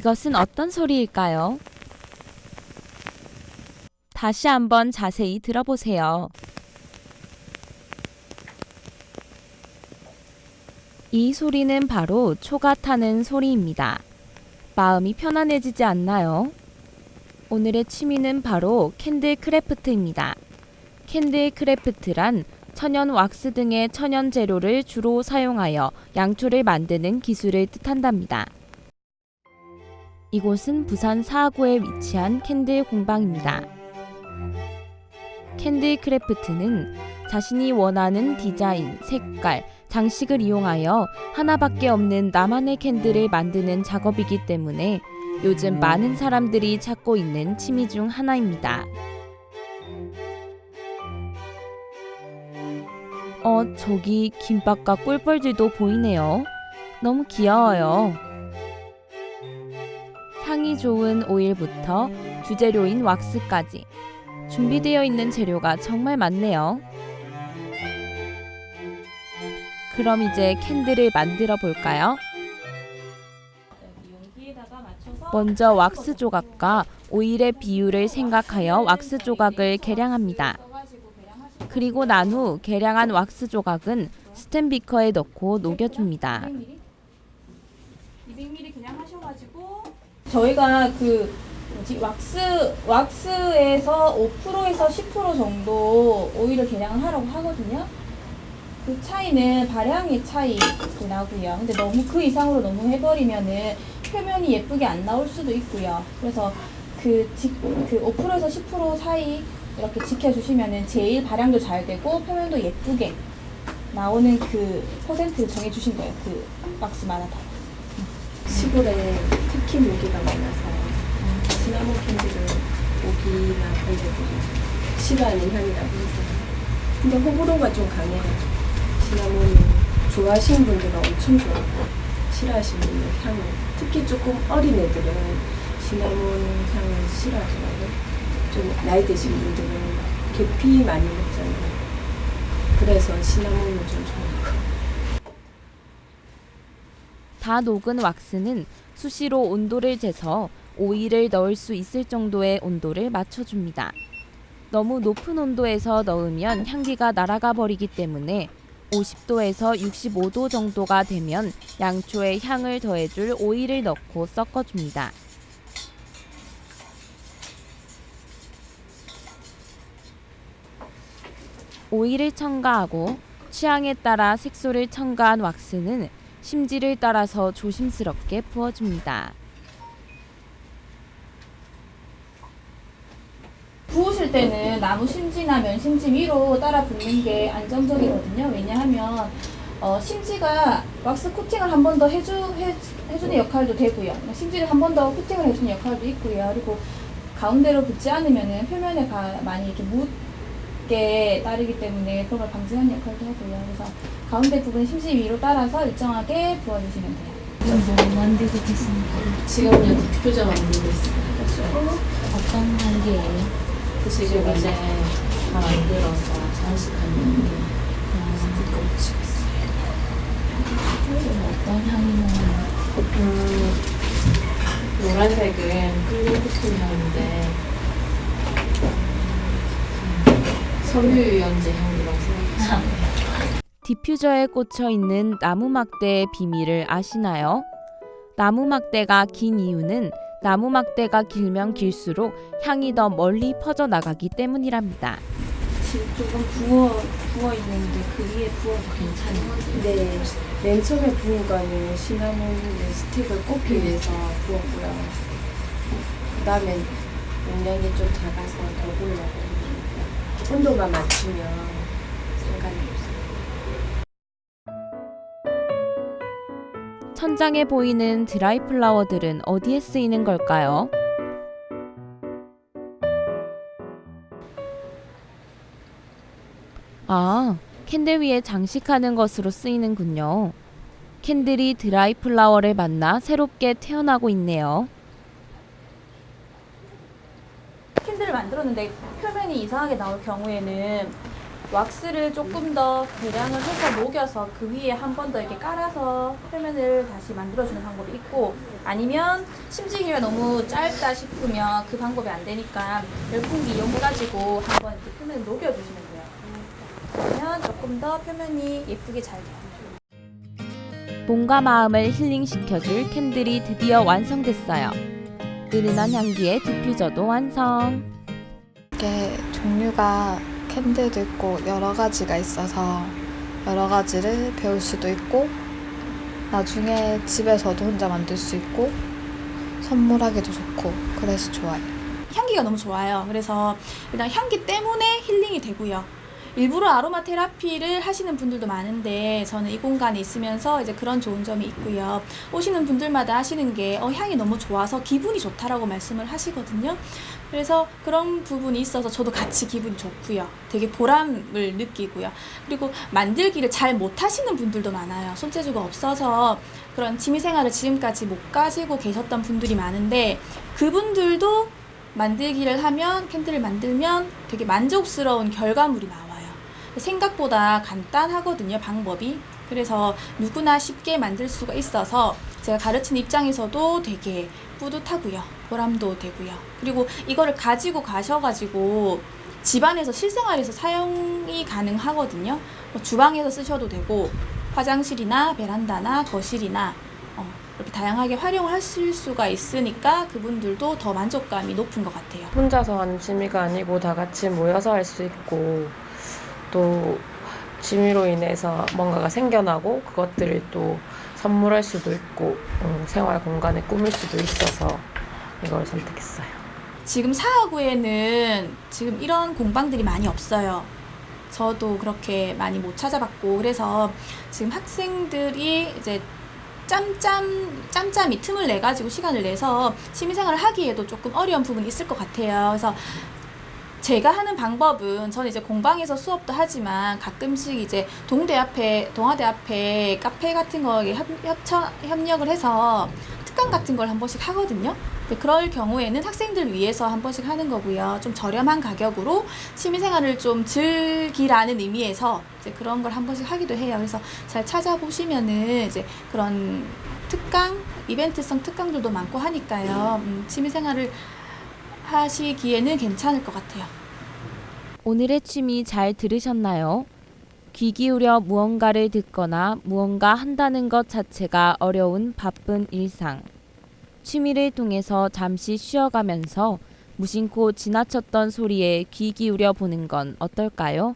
이것은 어떤 소리일까요? 다시 한번 자세히 들어보세요. 이 소리는 바로 초가 타는 소리입니다. 마음이 편안해지지 않나요? 오늘의 취미는 바로 캔들 크래프트입니다. 캔들 크래프트란 천연 왁스 등의 천연 재료를 주로 사용하여 양초를 만드는 기술을 뜻한답니다. 이곳은 부산 사하구에 위치한 캔들 공방입니다. 캔들 크래프트는 자신이 원하는 디자인, 색깔, 장식을 이용하여 하나밖에 없는 나만의 캔들을 만드는 작업이기 때문에 요즘 많은 사람들이 찾고 있는 취미 중 하나입니다. 어, 저기 김밥과 꿀벌들도 보이네요. 너무 귀여워요. 좋은 오일부터 주재료인 왁스까지 준비되어 있는 재료가 정말 많네요. 그럼 이제 캔들을 만들어 볼까요? 먼저 왁스 조각과 오일의 비율을 생각하여 왁스 조각을 계량합니다. 그리고 난 후 계량한 왁스 조각은 스텐 비커에 넣고 녹여줍니다. 200ml 그냥 하셔가지고 저희가 그 뭐지 왁스 왁스에서 5%에서 10% 정도 오일을 계량을 하라고 하거든요. 그 차이는 발향의 차이 나고요. 근데 너무 그 이상으로 너무 해버리면은 표면이 예쁘게 안 나올 수도 있고요. 그래서 그, 지, 그 5%에서 10% 사이 이렇게 지켜주시면은 제일 발향도 잘 되고 표면도 예쁘게 나오는 그 퍼센트 정해주신 거예요. 그 왁스마다 다. 시골에 특히 모기가 많아서 시나몬 캔디를 모기나 벌레들이 싫어하는 향이라고 해서 근데 호불호가 좀 강해요. 시나몬은 좋아하시는 분들은 엄청 좋아하고 싫어하시는 분들은 향을 특히 조금 어린 애들은 시나몬 향을 싫어하더라고요. 좀 나이 드신 분들은 계피 많이 먹잖아요. 그래서 시나몬을 좀 좋아하고 다 녹은 왁스는 수시로 온도를 재서 오일을 넣을 수 있을 정도의 온도를 맞춰줍니다. 너무 높은 온도에서 넣으면 향기가 날아가 버리기 때문에 50도에서 65도 정도가 되면 양초에 향을 더해줄 오일을 넣고 섞어줍니다. 오일을 첨가하고 취향에 따라 색소를 첨가한 왁스는 심지를 따라서 조심스럽게 부어줍니다. 부으실 때는 나무 심지나 면 심지 위로 따라 붓는 게 안정적이거든요. 왜냐하면 어, 심지가 왁스 코팅을 한 번 더 해주, 해, 해주는 역할도 되고요. 심지를 한 번 더 코팅을 해주는 역할도 있고요. 그리고 가운데로 붙지 않으면 표면에 가, 많이 이렇게 묻 게 따르기 때문에 그런 걸 방지하는 역할도 하고요. 그래서 가운데 부분 심지 위로 따라서 일정하게 부어주시면 돼요. 뭐 만들고 계십니까? 지금요 디퓨저 만들고 있어요 어떤 단계예요? 지금 이제 다 만들어서 장식하는 게 스티커 붙이고 있어요. 어떤 향이 나요? 음, 노란색은 클린코팅 향인데 음, 섬유유연제 향이라고 생각하시면 디퓨저에 꽂혀 있는 나무 막대의 비밀을 아시나요? 나무 막대가 긴 이유는 나무 막대가 길면 길수록 향이 더 멀리 퍼져 나가기 때문이랍니다. 지금 조금 부어, 부어 있는데 그 위에 부어도 괜찮아요. 네, 맨 처음에 부은 거는 시나몬 스틱을 꽂기 위해서 부었고요. 그 다음에 용량이 좀 작아서 더 부으려고 온도만 맞추면 상관이 없어요. 천장에 보이는 드라이 플라워들은 어디에 쓰이는 걸까요? 아, 캔들 위에 장식하는 것으로 쓰이는군요. 캔들이 드라이 플라워를 만나 새롭게 태어나고 있네요. 캔들을 만들었는데 표면이 이상하게 나올 경우에는 왁스를 조금 더 대량을 해서 녹여서 그 위에 한 번 더 이렇게 깔아서 표면을 다시 만들어주는 방법이 있고 아니면 심지기가 너무 짧다 싶으면 그 방법이 안 되니까 열풍기 이용해가지고 한번 이렇게 표면을 녹여주시면 돼요. 그러면 조금 더 표면이 예쁘게 잘 돼요. 몸과 마음을 힐링시켜줄 캔들이 드디어 완성됐어요. 은은한 향기의 디퓨저도 완성. 이게 종류가 캔들도 있고 여러 가지가 있어서 여러 가지를 배울 수도 있고 나중에 집에서도 혼자 만들 수 있고 선물하기도 좋고 그래서 좋아요. 향기가 너무 좋아요. 그래서 일단 향기 때문에 힐링이 되고요. 일부러 아로마 테라피를 하시는 분들도 많은데 저는 이 공간에 있으면서 이제 그런 좋은 점이 있고요. 오시는 분들마다 하시는 게 어, 향이 너무 좋아서 기분이 좋다라고 말씀을 하시거든요. 그래서 그런 부분이 있어서 저도 같이 기분이 좋고요. 되게 보람을 느끼고요. 그리고 만들기를 잘 못하시는 분들도 많아요. 손재주가 없어서 그런 취미생활을 지금까지 못 가지고 계셨던 분들이 많은데 그분들도 만들기를 하면 캔들을 만들면 되게 만족스러운 결과물이 나와요. 생각보다 간단하거든요, 방법이. 그래서 누구나 쉽게 만들 수가 있어서 제가 가르치는 입장에서도 되게 뿌듯하고요. 보람도 되고요. 그리고 이거를 가지고 가셔가지고 집안에서 실생활에서 사용이 가능하거든요. 뭐 주방에서 쓰셔도 되고 화장실이나 베란다나 거실이나 어, 이렇게 다양하게 활용을 하실 수가 있으니까 그분들도 더 만족감이 높은 것 같아요. 혼자서 하는 취미가 아니고 다 같이 모여서 할 수 있고 또 취미로 인해서 뭔가가 생겨나고 그것들을 또 선물할 수도 있고 음, 생활 공간에 꾸밀 수도 있어서 이걸 선택했어요. 지금 사하구에는 지금 이런 공방들이 많이 없어요. 저도 그렇게 많이 못 찾아봤고 그래서 지금 학생들이 이제 짬짬 짬짬이 틈을 내 가지고 시간을 내서 취미생활을 하기에도 조금 어려운 부분이 있을 것 같아요. 그래서 제가 하는 방법은 저는 이제 공방에서 수업도 하지만 가끔씩 이제 동대 앞에 동아대 앞에 카페 같은 거에 협, 협처, 협력을 해서 특강 같은 걸 한 번씩 하거든요. 그럴 경우에는 학생들 위해서 한 번씩 하는 거고요. 좀 저렴한 가격으로 취미생활을 좀 즐기라는 의미에서 이제 그런 걸 한 번씩 하기도 해요. 그래서 잘 찾아보시면은 이제 그런 특강, 이벤트성 특강들도 많고 하니까요. 음, 취미생활을 하시기에는 괜찮을 것 같아요. 오늘의 취미 잘 들으셨나요? 귀 기울여 무언가를 듣거나 무언가 한다는 것 자체가 어려운 바쁜 일상. 취미를 통해서 잠시 쉬어가면서 무심코 지나쳤던 소리에 귀 기울여 보는 건 어떨까요?